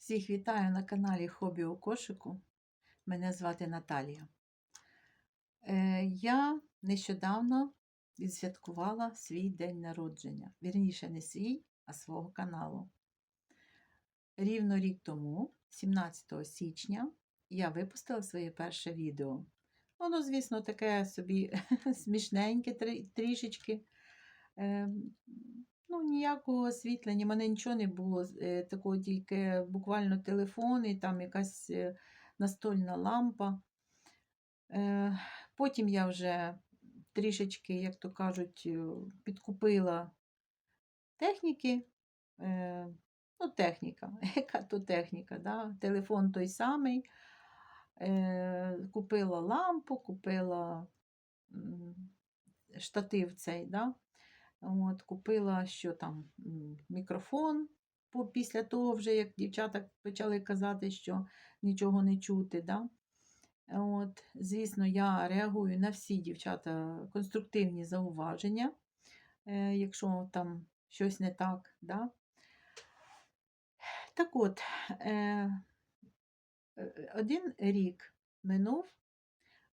Всіх вітаю на каналі Хобі у кошику. Мене звати Наталія. Е, я нещодавно відсвяткувала свій день народження. Вірніше, не свій, а свого каналу. Рівно рік тому, 17 січня, я випустила своє перше відео. Воно, звісно, таке собі смішненьке трішечки. Ну, ніякого освітлення, мене нічого не було, е, такого тільки буквально телефон і там якась е, настольна лампа. Е, Потім я вже трішечки, як то кажуть, підкупила техніки. Ну, техніка, яка то техніка, да? телефон той самий. Купила лампу, купила штатив цей, да? От, купила що там, мікрофон після того, вже як дівчата почали казати, що нічого не чути. Да? От, звісно, я реагую на всі дівчата конструктивні зауваження, е, якщо там щось не так. Да? Так от, е, один рік минув,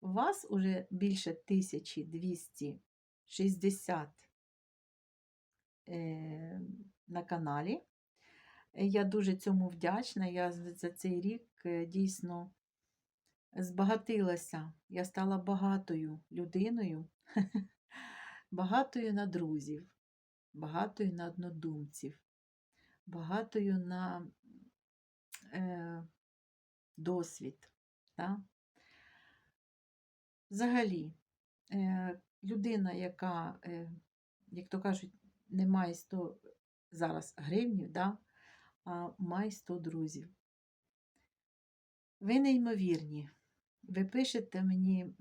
у вас уже більше 1260 е, на каналі. Я дуже цьому вдячна. Я за цей рік е, дійсно збагатилася. Я стала багатою людиною, багатою на друзів, багатою на однодумців, багатою на е, досвід. Да? Взагалі, е, людина, яка, е, як то кажуть, не має 100 зараз гривнів, да? а має 100 друзів. Ви неймовірні. Ви пишете мені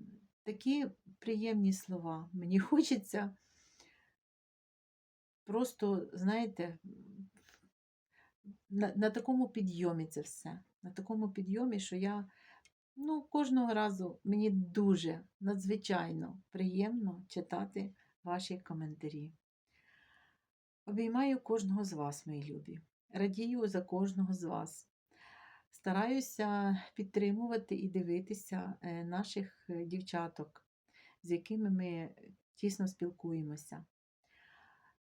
такі приємні слова. Мені хочеться просто, знаєте, на, на такому підйомі це все. На такому підйомі, що я ну, кожного разу мені дуже надзвичайно приємно читати ваші коментарі. Обіймаю кожного з вас, мої любі. Радію за кожного з вас. Стараюся підтримувати і дивитися е, наших е, дівчаток, з якими ми тісно спілкуємося.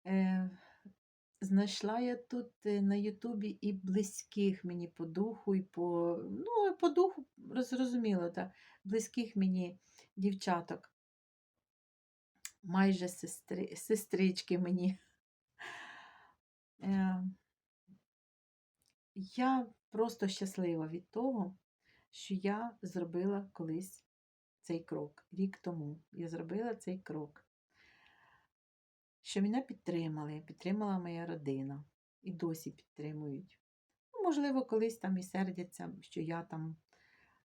Е, Знайшла я тут на Ютубі і близьких мені по духу, і по, ну, по духу, зрозуміло, так, близьких мені дівчаток. Майже сестри, сестрички мені. Е, Я просто щаслива від того, що я зробила колись цей крок. Рік тому я зробила цей крок. Що мене підтримали, підтримала моя родина і досі підтримують. Ну, можливо, колись там і сердяться, що я там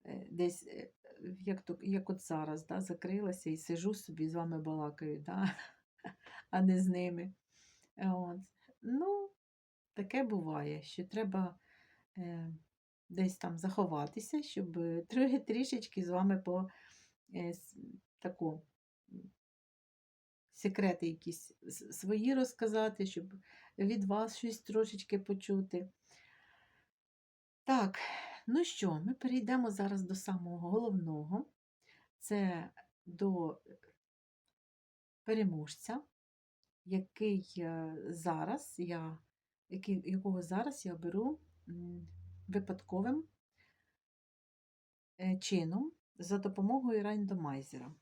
е, десь, е, як, то, як от зараз, да, закрилася і сижу собі з вами балакаю, да, а не з ними. От. Ну, таке буває, що треба е, десь там заховатися, щоб е, трохи трішечки з вами по е, таку секрети якісь свої розказати, щоб від вас щось трошечки почути. Так, ну що, ми перейдемо зараз до самого головного. Це до переможця, який е, зараз я, який, якого зараз я беру випадковим е, чином за допомогою рандомайзера.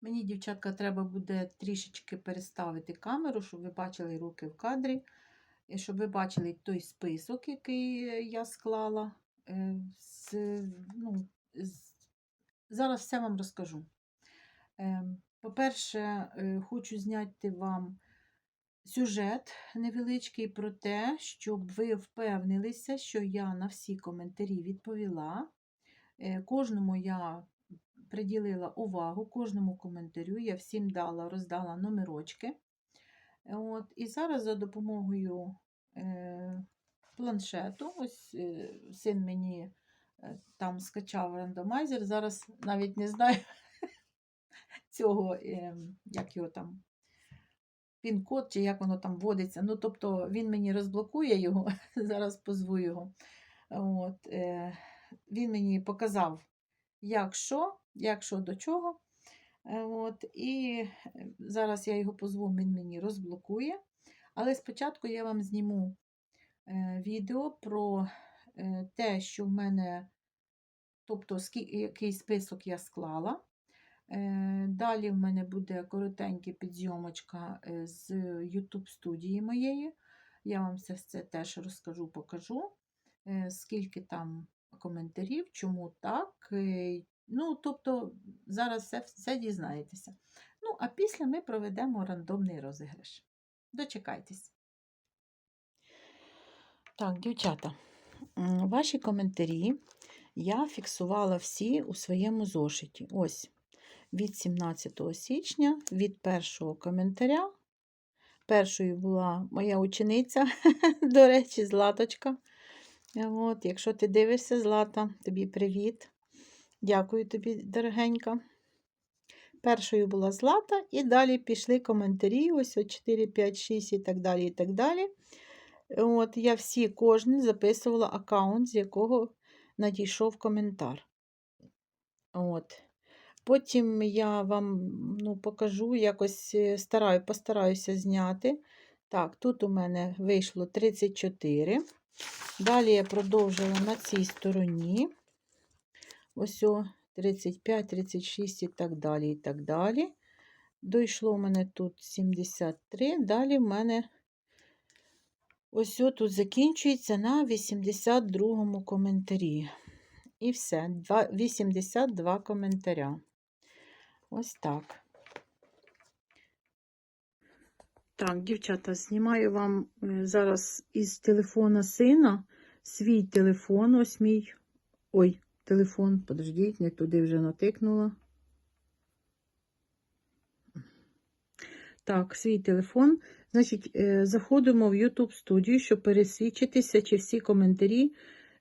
Мені, дівчатка, треба буде трішечки переставити камеру, щоб ви бачили руки в кадрі, і щоб ви бачили той список, який е, я склала. з, ну, з- Зараз все вам розкажу. Ем, По-перше, е, хочу зняти вам сюжет невеличкий про те, щоб ви впевнилися, що я на всі коментарі відповіла. Е, Кожному я приділила увагу, кожному коментарю я всім дала, роздала номерочки. От, і зараз за допомогою е, планшету, ось син мені там скачав рандомайзер, зараз навіть не знаю цього, е, як його там пін-код, чи як воно там вводиться. Ну, тобто він мені розблокує його, зараз позву його. От, е, він мені показав, як що, як що до чого. Е, От, і е, зараз я його позву, він мені розблокує. Але спочатку я вам зніму е, відео про е, те, що в мене, тобто який список я склала. Е, Далі в мене буде коротенька підзйомочка е, з YouTube студії моєї. Я вам це, це теж розкажу, покажу, е, скільки там коментарів, чому так. Ну, тобто, зараз все, все дізнаєтеся. Ну, а після ми проведемо рандомний розіграш. Дочекайтесь. Так, дівчата, ваші коментарі я фіксувала всі у своєму зошиті. Ось від 17 січня, від першого коментаря. Першою була моя учениця, до речі, Златочка. От, якщо ти дивишся, Злата, тобі привіт. Дякую тобі, дорогенька. Першою була Злата, і далі пішли коментарі, ось 4, 5, 6 і так далі. і так далі. От, я всі кожен записувала аккаунт, з якого надійшов коментар. От. Потім я вам ну, покажу, якось е, стараю, постараюся зняти. Так, тут у мене вийшло 34. Далі я продовжила на цій стороні. Ось о, 35, 36 і так далі. і так далі. Дійшло у мене тут 73. Далі в мене ось тут закінчується на 82 коментарі. І все, 82 коментаря. Ось так. Так, дівчата, знімаю вам е, зараз із телефона сина свій телефон. Ось мій. Ой, телефон, подождіть, не туди вже натикнула. Так, свій телефон. Значить, е, заходимо в YouTube студію, щоб пересвідчитися, чи всі коментарі.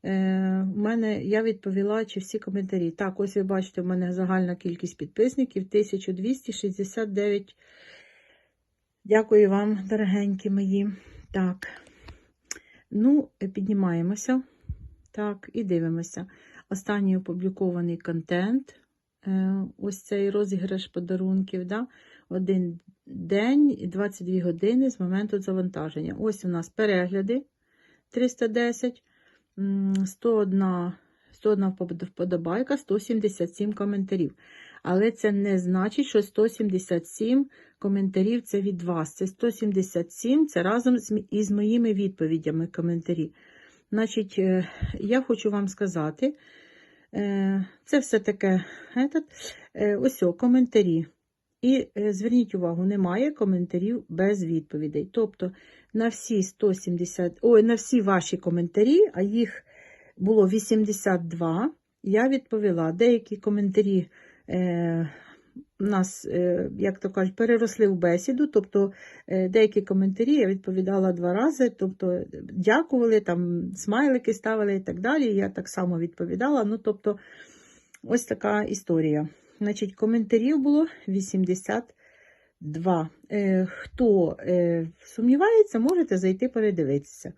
е, У мене я відповіла, чи всі коментарі. Так, ось ви бачите, в мене загальна кількість підписників 1269. Дякую вам, дорогенькі мої. Так. Ну, е, піднімаємося. Так, і дивимося. Останній опублікований контент. е, Ось цей розіграш подарунків. Да? Один день і 22 години з моменту завантаження. Ось у нас перегляди 310, 101, 101 вподобайка, 177 коментарів. Але це не значить, що 177 коментарів це від вас. Це 177 це разом із моїми відповідями коментарі. Значить, е, я хочу вам сказати, е, це все таке е, ось о, коментарі. І е, зверніть увагу, немає коментарів без відповідей. Тобто на всі 170, ой, на всі ваші коментарі, а їх було 82, я відповіла. Деякі коментарі е, нас, е, як то кажуть, переросли в бесіду. Тобто е, деякі коментарі я відповідала два рази, тобто дякували, там смайлики ставили і так далі. Я так само відповідала. Ну, тобто, ось така історія. Значить, коментарів було 82. Е, хто е, сумнівається, можете зайти передивитися.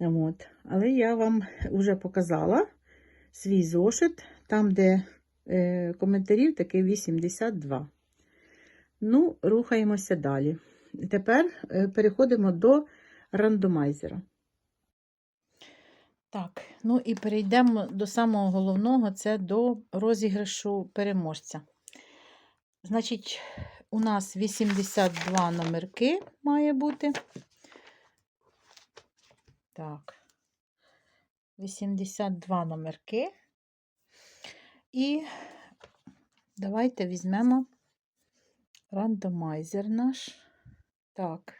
От. Але я вам вже показала свій зошит, там, де е, коментарів таки 82. Ну, рухаємося далі. Тепер е, переходимо до рандомайзера. Так, ну і перейдемо до самого головного це до розіграшу переможця. Значить, у нас 82 номерки має бути. Так, 82 номерки. І давайте візьмемо рандомайзер наш. Так,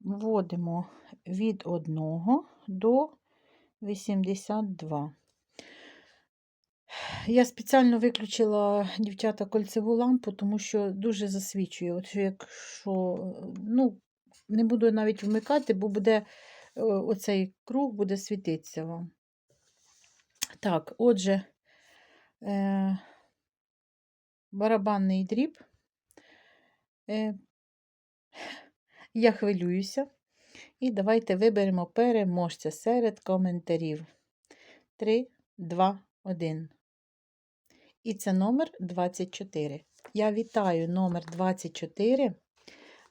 вводимо від 1 до 82. Я спеціально виключила, дівчата, кольцеву лампу, тому що дуже засвічує. От якщо, ну, не буду навіть вмикати, бо буде е, оцей круг буде світитися вам. Так, отже, е, барабанний дріб. Е, Я хвилююся. І давайте виберемо переможця серед коментарів. 3, 2, 1. І це номер 24. Я вітаю номер 24.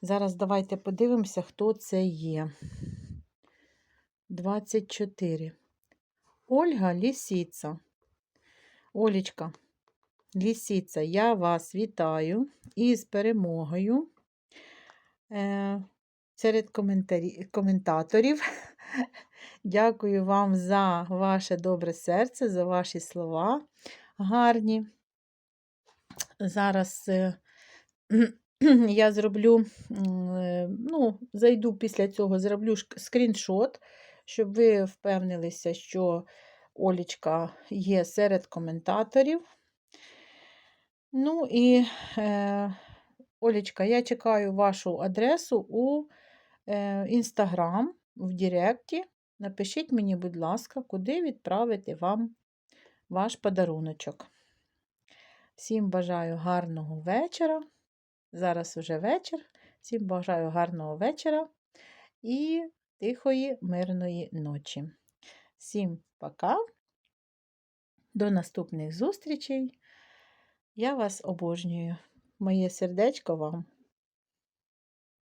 Зараз давайте подивимося, хто це є. 24. Ольга Лісіца. Олічка, Лісіца, я вас вітаю із перемогою. Е, серед коментаторів. Дякую вам за ваше добре серце, за ваші слова гарні. Зараз е, я зроблю, е, ну, зайду після цього, зроблю скріншот, щоб ви впевнилися, що Олічка є серед коментаторів. Ну і, е, Олічка, я чекаю вашу адресу у Інстаграм в Директі. Напишіть мені, будь ласка, куди відправити вам ваш подаруночок. Всім бажаю гарного вечора. Зараз вже вечір. Всім бажаю гарного вечора і тихої, мирної ночі. Всім пока. До наступних зустрічей. Я вас обожнюю. Моє сердечко вам